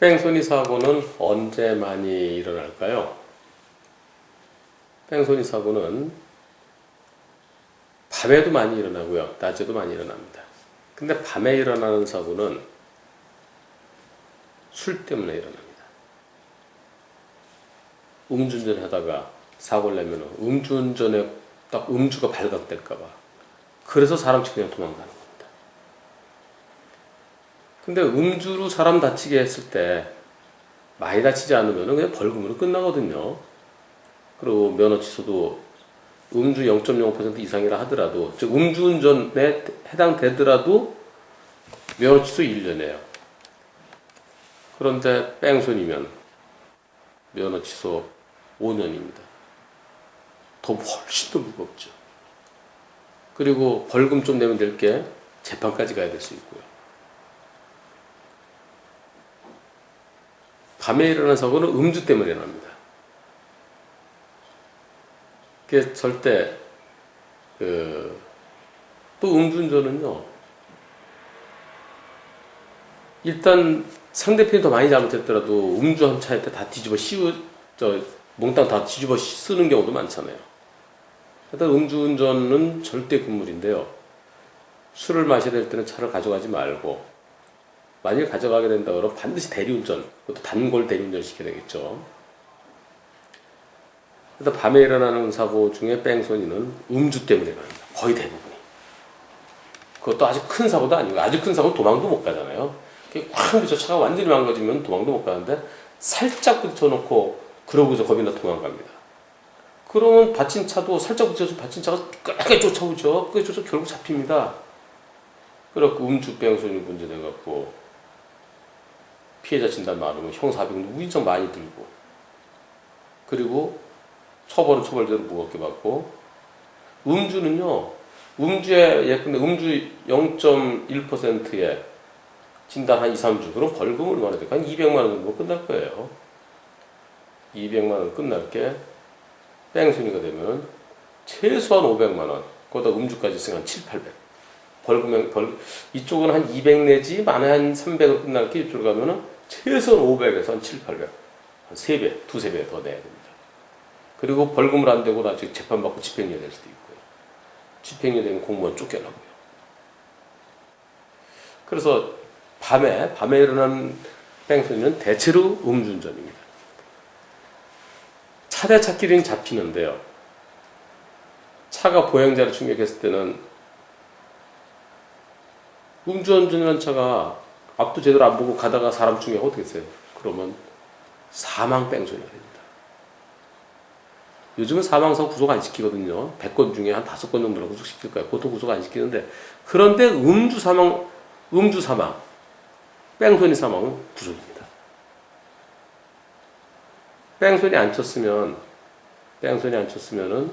뺑소니 사고는 언제 많이 일어날까요? 뺑소니 사고는 밤에도 많이 일어나고요. 낮에도 많이 일어납니다. 근데 밤에 일어나는 사고는 술 때문에 일어납니다. 음주운전 하다가 사고를 내면 음주운전에 딱 음주가 발각될까봐 그래서 사람 그냥 도망가는 겁니다. 근데 음주로 사람 다치게 했을 때 많이 다치지 않으면 그냥 벌금으로 끝나거든요. 그리고 면허 취소도 음주 0.05% 이상이라 하더라도 즉 음주운전에 해당되더라도 면허 취소 1년이에요. 그런데 뺑소니면 면허 취소 5년입니다. 더 훨씬 더 무겁죠. 그리고 벌금 좀 내면 될 게 재판까지 가야 될 수 있고요. 밤에 일어나는 사고는 음주 때문에 일어납니다. 그게 절대 그, 또 음주운전은요. 일단 상대편이 더 많이 잘못했더라도 음주한 차에 다 뒤집어 씌우 저 몽땅 다 뒤집어 쓰는 경우도 많잖아요. 일단 음주운전은 절대 금물인데요. 술을 마셔야 될 때는 차를 가져가지 말고 만일 가져가게 된다 그러면 반드시 대리운전, 그것도 단골 대리운전 시켜야 되겠죠. 일단 밤에 일어나는 사고 중에 뺑소니는 음주 때문에 일어납니다. 거의 대부분이. 그것도 아주 큰 사고도 아니고 아주 큰 사고는 도망도 못 가잖아요. 확 부딪혀 차가 완전히 망가지면 도망도 못 가는데 살짝 부딪혀놓고 그러고서 겁이 나 도망갑니다. 그러면 받친 차도 살짝 부딪혀서 받친 차가 끝까지 쫓아오죠. 끝까지 쫓아 결국 잡힙니다. 그래갖고 음주 뺑소니 문제 돼갖고 피해자 진단 많으면 형사비용도 무인정 많이 들고. 그리고 처벌은 처벌대로 무겁게 받고. 음주는요 음주에 예컨대 음주 0.1%에 진단 한 2, 3주. 그럼 벌금 얼마나 될까? 한 200만 원 정도 끝날 거예요. 200만 원 끝날 게 뺑소니가 되면 최소한 500만 원. 거기다 음주까지 있으면 한 7, 800 벌금 벌 이쪽은 한 200 내지 많아 한 300을 끝날 게 이쪽으로 가면은 최소한 500에서 한 7, 800. 한 3배, 두세 배더 내야 됩니다. 그리고 벌금을 안 되고 나중에 재판받고 집행유예 될 수도 있고요. 집행유예 되면 공무원 쫓겨나고요. 그래서 밤에, 밤에 일어나는 뺑소니는 대체로 음주운전입니다. 차대 차끼리는 잡히는데요. 차가 보행자를 충격했을 때는 음주운전이라는 차가 앞도 제대로 안 보고 가다가 사람 충격 어떻게 했어요? 그러면 사망 뺑소니가 됩니다. 요즘은 사망사고 구속 안 시키거든요. 100건 중에 한 5건 정도는 구속시킬 거예요. 보통 구속 안 시키는데 그런데 음주 사망, 음주 사망, 뺑소니 사망은 구속입니다. 뺑소니 안 쳤으면 뺑소니 안 쳤으면은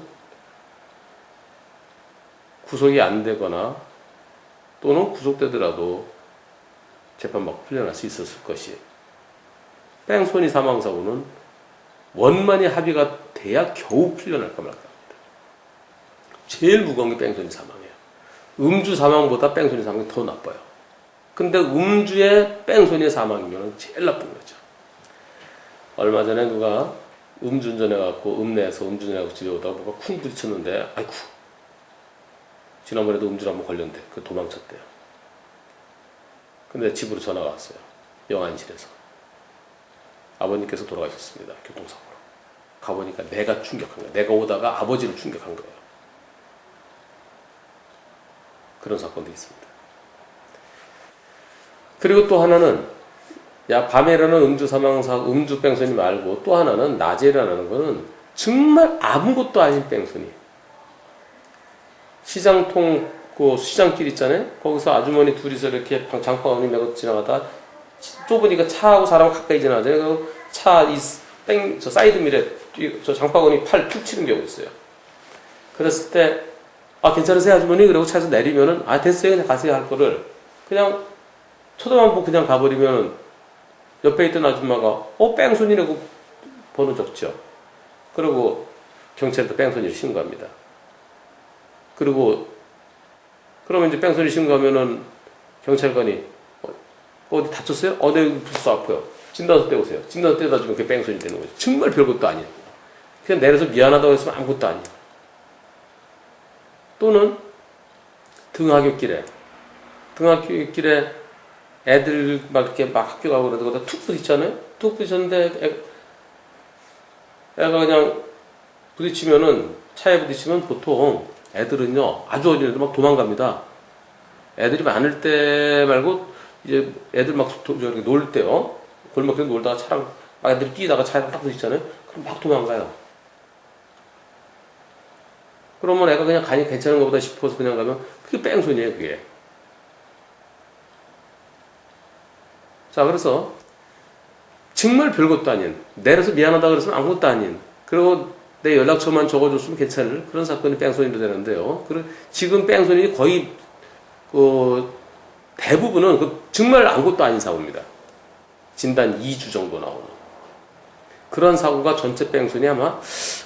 구속이 안 되거나 또는 구속되더라도 재판받고 풀려날 수 있었을 것이 뺑소니 사망사고는 원만히 합의가 돼야 겨우 풀려날까 말까. 제일 무거운 게 뺑소니 사망이에요. 음주 사망보다 뺑소니 사망이 더 나빠요. 근데 음주에 뺑소니 사망이면 제일 나쁜 거죠. 얼마 전에 누가 음주운전해갖고 읍내에서 음주운전하고 집에 오다가 뭐가 쿵 부딪혔는데 아이쿠 지난번에도 음주를 한번 걸렸는데 그 도망쳤대요. 근데 집으로 전화가 왔어요. 영안실에서. 아버님께서 돌아가셨습니다. 교통사고로. 가보니까 내가 충격한 거야. 내가 오다가 아버지를 충격한 거예요. 그런 사건도 있습니다. 그리고 또 하나는 야 밤에 일어나는 음주 사망사 음주 뺑소니 말고 또 하나는 낮에 일어나는 거는 정말 아무것도 아닌 뺑소니. 시장통 그 시장길 있잖아요. 거기서 아주머니 둘이서 이렇게 장바구니 메고 지나가다 좁으니까 차하고 사람 가까이 지나가잖아요. 차이뺑저 사이드 밀에 저 장바구니 팔 툭 치는 경우 있어요. 그랬을 때 아 괜찮으세요 아주머니? 그러고 차에서 내리면은 아 됐어요 그냥 가세요 할 거를 그냥 쳐다만 보고 그냥 가버리면 옆에 있던 아줌마가 어 뺑소니라고 번호 적죠. 그리고 경찰도 뺑소니를 신고합니다. 그리고 그러면 이제 뺑소니 신고하면은 경찰관이 어, 어디 다쳤어요? 어, 네, 부스 아파요. 진단서 떼오세요. 진단서 떼다 주면 그게 뺑소니 되는 거죠. 정말 별것도 아니에요. 그냥 내려서 미안하다고 했으면 아무것도 아니에요. 또는 등하굣길에 등하굣길에 애들 막 이렇게 막 학교 가고 그러다가 툭 부딪잖아요. 툭 부딪혔는데 애, 애가 그냥 부딪히면은 차에 부딪히면 보통 애들은요 아주 어린 애들 막 도망갑니다. 애들이 많을 때 말고 이제 애들 막 놀 때요 골목에 놀다가 차랑 막 애들이 뛰다가 차에 딱 부딪잖아요. 그럼 막 도망가요. 그러면 애가 그냥 가니 괜찮은 것보다 싶어서 그냥 가면 그게 뺑소니예요 그게. 자 그래서 정말 별것도 아닌 내려서 미안하다 그랬으면 아무것도 아닌 그리고 내 연락처만 적어줬으면 괜찮을 그런 사건이 뺑소니로 되는데요. 지금 뺑소니 거의 그 대부분은 그 정말 아무것도 아닌 사고입니다. 진단 2주 정도 나오는 그런 사고가 전체 뺑소니 아마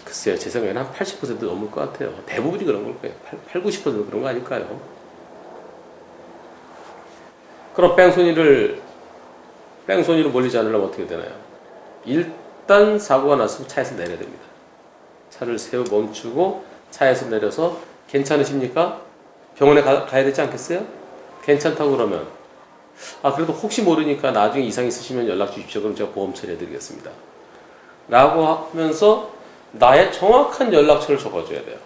글쎄요 제 생각에는 한 80% 넘을 것 같아요. 대부분이 그런 걸 거예요. 8, 90% 그런 거 아닐까요? 그럼 뺑소니를 뺑소니로 몰리지 않으려면 어떻게 되나요? 일단 사고가 났으면 차에서 내려야 됩니다. 차를 세워 멈추고 차에서 내려서 괜찮으십니까? 병원에 가, 가야 되지 않겠어요? 괜찮다고 그러면 아 그래도 혹시 모르니까 나중에 이상 있으시면 연락 주십시오. 그럼 제가 보험 처리해드리겠습니다. 라고 하면서 나의 정확한 연락처를 적어줘야 돼요.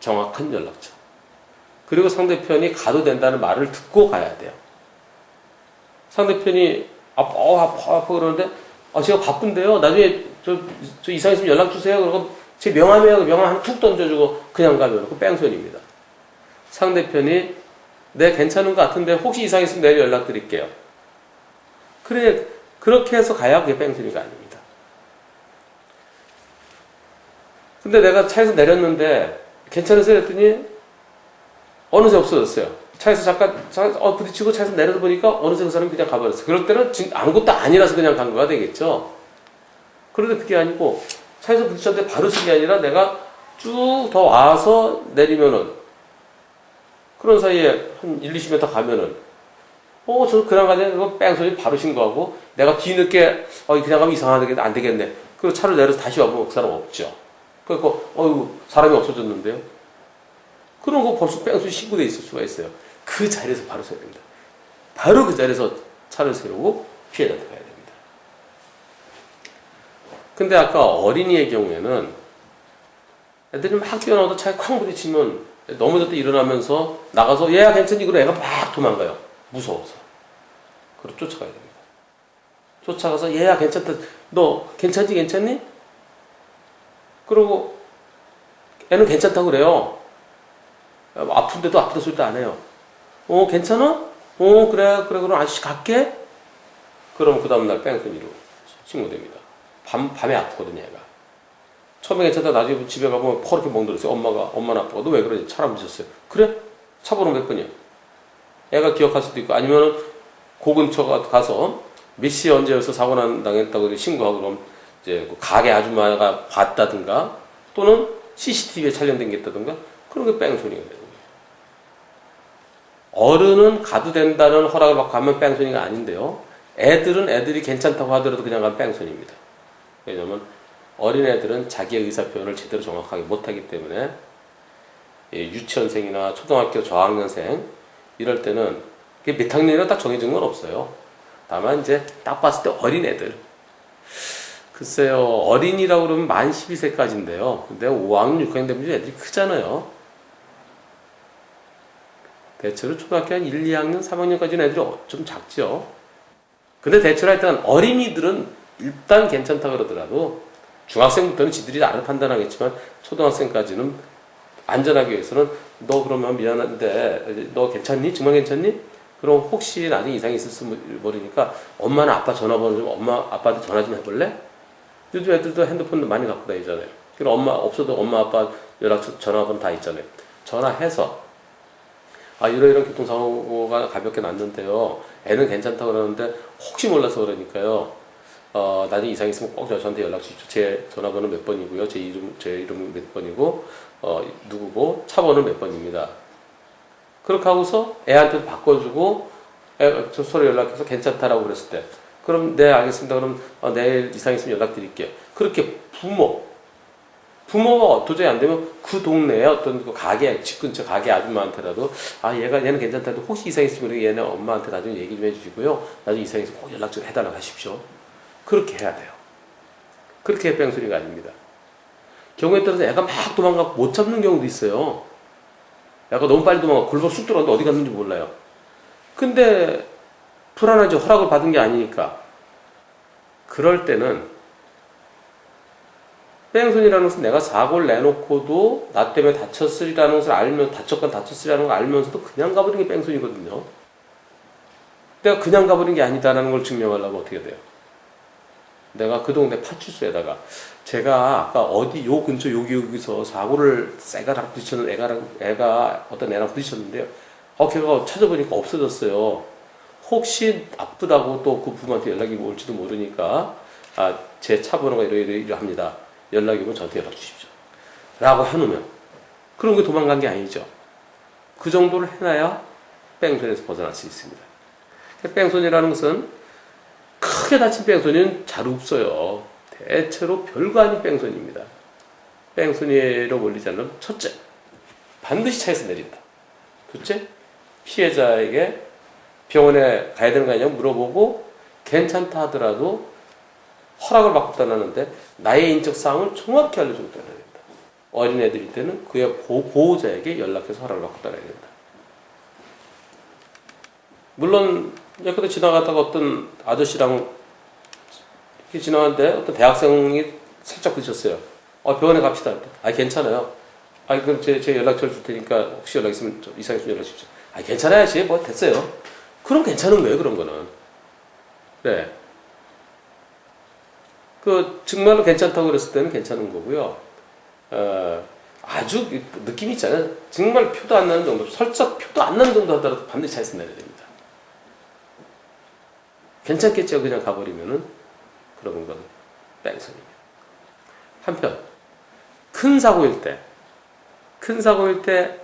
정확한 연락처. 그리고 상대편이 가도 된다는 말을 듣고 가야 돼요. 상대편이 아파, 어, 아파, 아파 그러는데 아, 제가 바쁜데요. 나중에 저, 저 이상 있으면 연락 주세요. 그러고 제 명함이에요. 명함 하나 툭 던져주고 그냥 가면 그 뺑소니입니다. 상대편이 네 괜찮은 것 같은데 혹시 이상 있으면 내일 연락드릴게요. 그래 그렇게 해서 가야 그게 뺑소니가 아닙니다. 근데 내가 차에서 내렸는데 괜찮으세요? 했더니 어느새 없어졌어요. 차에서 잠깐 차, 어, 부딪히고 차에서 내려서 보니까 어느새 그 사람이 그냥 가버렸어요. 그럴 때는 진- 아무것도 아니라서 그냥 간 거가 되겠죠. 그런데 그게 아니고 차에서 부딪혔는데 바로 쓴게 아니라 내가 쭉 더 와서 내리면은 그런 사이에 한 1, 20m 가면은 어, 저 그냥 가냐? 그거 뺑소니 바로 신고하고 내가 뒤늦게 어, 그냥 가면 이상하게 안 되겠네. 그리고 차를 내려서 다시 와보면 그 사람 없죠. 그러니까 어이구 사람이 없어졌는데요. 그런 거 벌써 뺑소니 신고돼 있을 수가 있어요. 그 자리에서 바로 서야 됩니다. 바로 그 자리에서 차를 세우고 피해자한테 가야 됩니다. 근데 아까 어린이의 경우에는 애들이 막 뛰어나오다 차에 쾅 부딪히면 넘어졌다 일어나면서 나가서 얘야 괜찮니? 그러고 애가 막 도망가요. 무서워서. 그리고 쫓아가야 됩니다. 쫓아가서 얘야 괜찮다. 너 괜찮지? 괜찮니? 그러고 애는 괜찮다고 그래요. 아픈데도 아프다 소리도 안 해요. 어, 괜찮아? 어, 그래, 그래, 그럼 아저씨 갈게? 그럼 그 다음날 뺑소니로 신고됩니다. 밤, 밤에 아프거든요, 얘가. 처음에 괜찮다 나중에 집에 가보면 퍼렇게 멍들었어요. 엄마가, 엄마는 아빠가 너왜 그러지? 차를 부셨어요. 그래? 차 번호 몇 번이야? 애가 기억할 수도 있고 아니면 그 근처 가- 가서 몇 시에 언제여서 사고 난 당했다고 신고하고 그럼 이제 그 가게 아줌마가 봤다든가 또는 CCTV에 촬영된 게 있다든가 그런 게 뺑소니가 거예요. 어른은 가도 된다는 허락을 받고 가면 뺑소니가 아닌데요. 애들은 애들이 괜찮다고 하더라도 그냥 가면 뺑소니입니다. 왜냐면 어린애들은 자기의 의사 표현을 제대로 정확하게 못하기 때문에 예, 유치원생이나 초등학교 저학년생 이럴 때는 몇 학년이라 딱 정해진 건 없어요. 다만 이제 딱 봤을 때 어린애들 글쎄요 어린이라고 그러면 만 12세까지인데요. 근데 5학년 6학년 되면 애들이 크잖아요. 대체로 초등학교 한 1, 2학년, 3학년까지는 애들이 어- 좀 작죠. 근데 대체로 하여튼 어린이들은 일단 괜찮다 그러더라도 중학생부터는 지들이 알아 판단하겠지만 초등학생까지는 안전하기 위해서는 너 그러면 미안한데 너 괜찮니? 정말 괜찮니? 그럼 혹시 나중에 이상이 있을지 모르니까 엄마나 아빠 전화번호 좀 엄마 아빠한테 전화 좀 해볼래? 요즘 애들도 핸드폰도 많이 갖고 다니잖아요. 그럼 엄마 없어도 엄마 아빠 연락 전화번호 다 있잖아요. 전화해서 아 이러이런 교통사고가 가볍게 났는데요. 애는 괜찮다고 그러는데 혹시 몰라서 그러니까요. 어, 나중에 이상 있으면 꼭 저한테 연락 주십시오. 제 전화번호 몇 번이고요. 제 이름 제 이름 몇 번이고 어, 누구고 차 번호 몇 번입니다. 그렇게 하고서 애한테 바꿔주고 에, 저 서로 연락해서 괜찮다라고 그랬을 때 그럼 네 알겠습니다. 그럼 어, 내일 이상 있으면 연락드릴게요. 그렇게 부모 부모가 도저히 안 되면 그 동네에 어떤 그 가게 집 근처 가게 아줌마한테라도 아 얘가 얘는 괜찮다도 혹시 이상 있으면 우리 얘네 엄마한테 나중에 얘기 좀 해주시고요. 나중에 이상 있으면 꼭 연락 좀 해달라고 하십시오. 그렇게 해야 돼요. 그렇게 뺑소니가 아닙니다. 경우에 따라서 애가 막 도망가고 못 잡는 경우도 있어요. 애가 너무 빨리 도망가 골반 쑥 들어갔는데 어디 갔는지 몰라요. 근데 불안하죠. 허락을 받은 게 아니니까. 그럴 때는 뺑소니라는 것은 내가 사고를 내놓고도 나 때문에 다쳤으리라는 것을 알면 다쳤건 다쳤으리라는 걸 알면서도 그냥 가버리는 게 뺑소니거든요. 내가 그냥 가버린 게 아니다라는 걸 증명하려면 어떻게 돼요? 내가 그 동네 파출소에다가 제가 아까 어디 요 근처 여기 여기서 사고를 애가랑 부딪혔는 애가랑 애가 어떤 애랑 부딪혔는데요. 어 걔가 찾아보니까 없어졌어요. 혹시 아프다고 또 그 부모한테 연락이 올지도 모르니까 아 제 차 번호가 이러 이러 합니다. 연락이 오면 저한테 연락 주십시오. 라고 해놓으면 그런 게 도망간 게 아니죠. 그 정도를 해놔야 뺑소니에서 벗어날 수 있습니다. 뺑소니라는 것은 크게 다친 뺑소니는 잘 없어요. 대체로 별거 아닌 뺑소니입니다. 뺑소니로 몰리지 않으면 첫째, 반드시 차에서 내린다. 둘째, 피해자에게 병원에 가야 되는 거 아니냐고 물어보고 괜찮다 하더라도 허락을 받고 떠나는데 나의 인적 사항을 정확히 알려주고 떠나야 된다. 어린애들일 때는 그의 보- 보호자에게 연락해서 허락을 받고 떠나야 된다. 물론 예컨대 지나가다가 어떤 아저씨랑 이렇게 지나가는데 어떤 대학생이 살짝 부딪혔어요. 어, 병원에 갑시다. 아, 괜찮아요. 아, 그럼 제, 제 연락처를 줄 테니까 혹시 연락 있으면 좀 이상 있으면 연락 주십시오. 아, 괜찮아요. 씨. 뭐 됐어요. 그럼 괜찮은 거예요. 그런 거는. 네. 그 정말로 괜찮다고 그랬을 때는 괜찮은 거고요. 어, 아주 느낌 있잖아요. 정말 표도 안 나는 정도, 설사 표도 안 나는 정도 하더라도 반드시 차에서 내려야 됩니다. 괜찮겠죠. 그냥 가버리면은 그런 건 뺑소니입니다. 한편 큰 사고일 때, 큰 사고일 때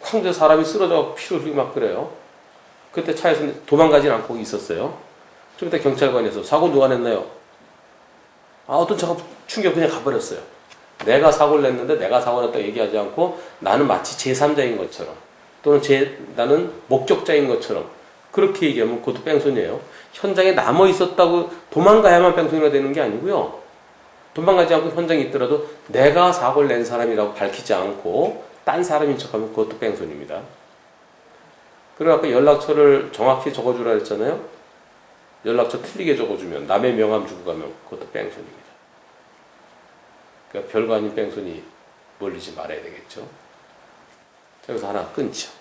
황제 사람이 쓰러져 피를 흘리고 막 그래요. 그때 차에서 도망가진 않고 있었어요. 좀 이따 경찰관에서 사고 누가 냈나요? 아 어떤 차가 충격 그냥 가버렸어요. 내가 사고를 냈는데 내가 사고 냈다고 얘기하지 않고 나는 마치 제3자인 것처럼 또는 제 나는 목격자인 것처럼 그렇게 얘기하면 그것도 뺑소니예요. 현장에 남아 있었다고 도망가야만 뺑소니가 되는 게 아니고요. 도망가지 않고 현장에 있더라도 내가 사고를 낸 사람이라고 밝히지 않고 딴 사람인 척하면 그것도 뺑소니입니다. 그리고 아까 연락처를 정확히 적어주라 했잖아요. 연락처 틀리게 적어주면 남의 명함 주고 가면 그것도 뺑소니입니다. 그러니까 별거 아닌 뺑소니 몰리지 말아야 되겠죠. 자, 여기서 하나 끊죠.